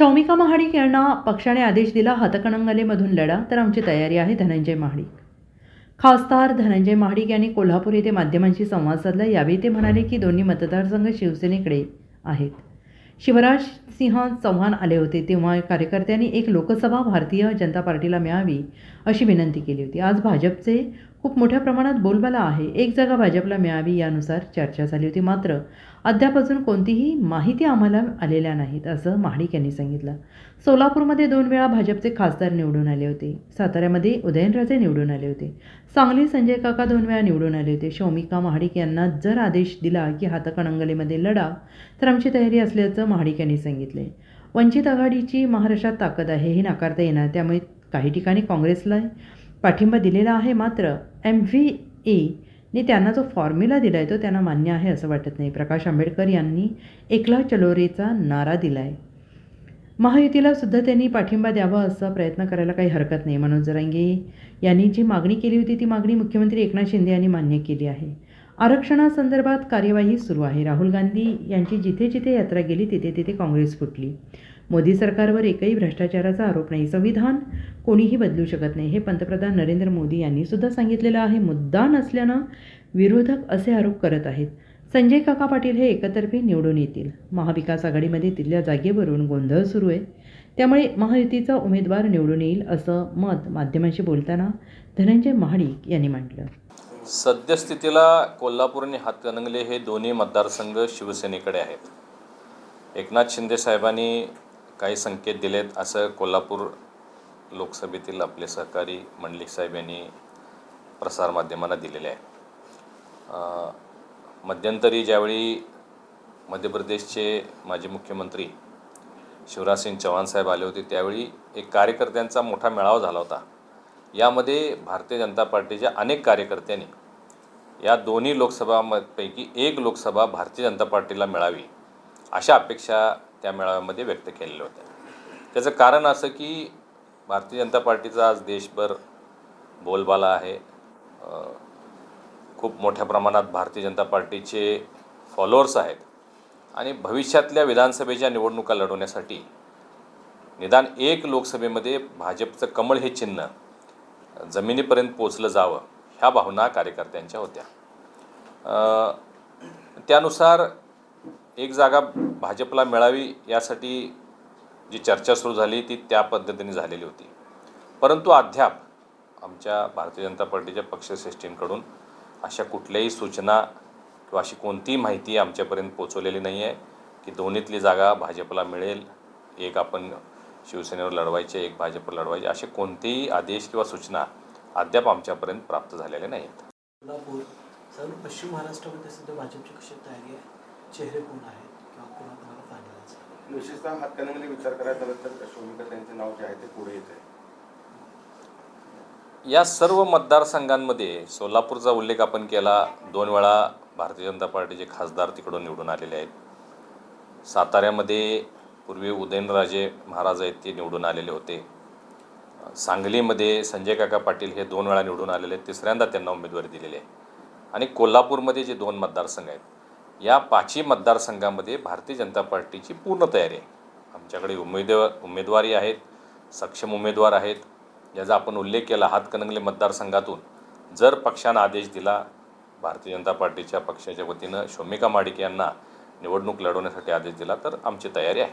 शौमिका महाडिक यांना पक्षाने आदेश दिला हातकणंगलेमधून लढा तर आमची तयारी आहे धनंजय महाडिक. खासदार धनंजय महाडिक यांनी कोल्हापूर येथे माध्यमांशी संवाद साधला. यावेळी ते म्हणाले की दोन्ही मतदारसंघ शिवसेनेकडे आहेत. शिवराज सिंह चव्हाण आले होते तेव्हा कार्यकर्त्यांनी एक लोकसभा भारतीय जनता पार्टीला मिळावी अशी विनंती केली होती. आज भाजपचे खूप मोठ्या प्रमाणात बोलबाला आहे. एक जागा भाजपला मिळावी यानुसार चर्चा झाली होती. मात्र अद्याप अजून कोणतीही माहिती आम्हाला आलेल्या नाहीत असं महाडिक यांनी सांगितलं. सोलापूरमध्ये दोन वेळा भाजपचे खासदार निवडून आले होते. साताऱ्यामध्ये उदयनराजे निवडून आले होते. सांगली संजय काका दोन वेळा निवडून आले होते. शौमिका महाडिक यांना जर आदेश दिला की हातकणंगलेमध्ये लढा तर आमची तयारी असल्याचं महाडिक यांनी सांगितले. वंचित आघाडीची महाराष्ट्रात ताकद आहे हे नाकारता येणार त्यामुळे काही ठिकाणी काँग्रेसला पाठिंबा दिलेला आहे मात्र एम व्ही ईने त्यांना जो फॉर्म्युला दिला आहे तो त्यांना मान्य आहे असं वाटत नाही. प्रकाश आंबेडकर यांनी एकला चलोरेचा नारा दिला आहे महायुतीला सुद्धा त्यांनी पाठिंबा द्यावा असा प्रयत्न करायला काही हरकत नाही. मनोज जरांगे यांनी जी मागणी केली होती ती मागणी मुख्यमंत्री एकनाथ शिंदे यांनी मान्य केली आहे. आरक्षणासंदर्भात कार्यवाही सुरू आहे. राहुल गांधी यांची जिथे जिथे यात्रा गेली तिथे तिथे काँग्रेस फुटली. मोदी सरकारवर एकही भ्रष्टाचाराचा आरोप नाही. संविधान कोणीही बदलू शकत नाही हे पंतप्रधान नरेंद्र मोदी यांनी सुद्धा सांगितलेलं आहे. मुद्दा नसल्यानं विरोधक असे आरोप करत आहेत. संजय काका पाटील हे एकतर्फी निवडून येतील. महाविकास आघाडीमध्ये तिथल्या जागेवरून गोंधळ सुरू आहे. त्यामुळे महायुतीचा उमेदवार निवडून येईल असं मत माध्यमांशी बोलताना धनंजय महाडिक यांनी मांडलं सद्यस्थितीला कोल्हापूर आणि हातकणंगले हे दोन्ही मतदारसंघ शिवसेनेकडे आहेत. एकनाथ शिंदे साहेबांनी काही संकेत दिलेत असं कोल्हापूर लोकसभेतील आपले सहकारी मंडलिक साहेब यांनी प्रसारमाध्यमांना दिलेले आहे. मध्यंतरी ज्यावेळी मध्य प्रदेशचे माजी मुख्यमंत्री शिवराजसिंग चव्हाण साहेब आले होते त्यावेळी एक कार्यकर्त्यांचा मोठा मेळावा झाला होता. यामध्ये भारतीय जनता पार्टीच्या अनेक कार्यकर्त्यांनी या दोन्ही लोकसभापैकी एक लोकसभा भारतीय जनता पार्टीला मिळावी अशा अपेक्षा त्या मेळाव्यामध्ये व्यक्त केलेल्या होत्या. त्याचं कारण असं की भारतीय जनता पार्टीचा आज देशभर बोलबाला आहे. खूप मोठ्या प्रमाणात भारतीय जनता पार्टीचे फॉलोअर्स आहेत. आणि भविष्यातल्या विधानसभेच्या निवडणुका लढवण्यासाठी निदान एक लोकसभेमध्ये भाजपचं कमळ हे चिन्ह जमिनीपर्यंत पोचलं जावं ह्या भावना कार्यकर्त्यांच्या होत्या. त्यानुसार एक जागा भाजपला मिळावी यासाठी जी चर्चा सुरू झाली ती त्या पद्धतीने झालेली होती. परंतु अद्याप आमच्या भारतीय जनता पार्टीच्या पक्षश्रेष्ठींकडून अशा कुठल्याही सूचना किंवा अशी कोणतीही माहिती आमच्यापर्यंत पोचवलेली नाही आहे की दोन्हीतली जागा भाजपला मिळेल एक आपण शिवसेनेवर लढवायचे एक भाजपवर लढवायचे असे कोणतेही आदेश किंवा सूचना अद्याप आमच्यापर्यंत प्राप्त झालेले नाहीत. कोल्हापूर सर्व पश्चिम महाराष्ट्रामध्ये सध्या भाजपची कशी तयारी आहे? चेहरे कोण आहेत? किंवा कोणा कोणाला विशेषतः हातकणंगले विचार करायचा झाला तर शोभिका त्यांचे नाव जे आहे ते पुढे येत आहे. या सर्व मतदारसंघांमध्ये सोलापूरचा उल्लेख आपण केला. दोन वेळा भारतीय जनता पार्टीचे खासदार तिकडून निवडून आलेले आहेत. साताऱ्यामध्ये पूर्वी उदयनराजे महाराज आहेत ते निवडून आलेले होते. सांगलीमध्ये संजय काका पाटील हे दोन वेळा निवडून आलेले आहेत. तिसऱ्यांदा त्यांना उमेदवारी दिलेली आहे. आणि कोल्हापूरमध्ये जे दोन मतदारसंघ आहेत या पाचही मतदारसंघामध्ये भारतीय जनता पार्टीची पूर्ण तयारी आहे. आमच्याकडे उमेदवार उमेदवारी आहेत सक्षम उमेदवार आहेत. ज्याचा आपण उल्लेख केला हातकणंगले मतदारसंघातून जर पक्षानं आदेश दिला भारतीय जनता पार्टीच्या पक्षाच्या वतीनं शोमिका माडिक यांना निवडणूक लढवण्यासाठी आदेश दिला तर आमची तयारी आहे.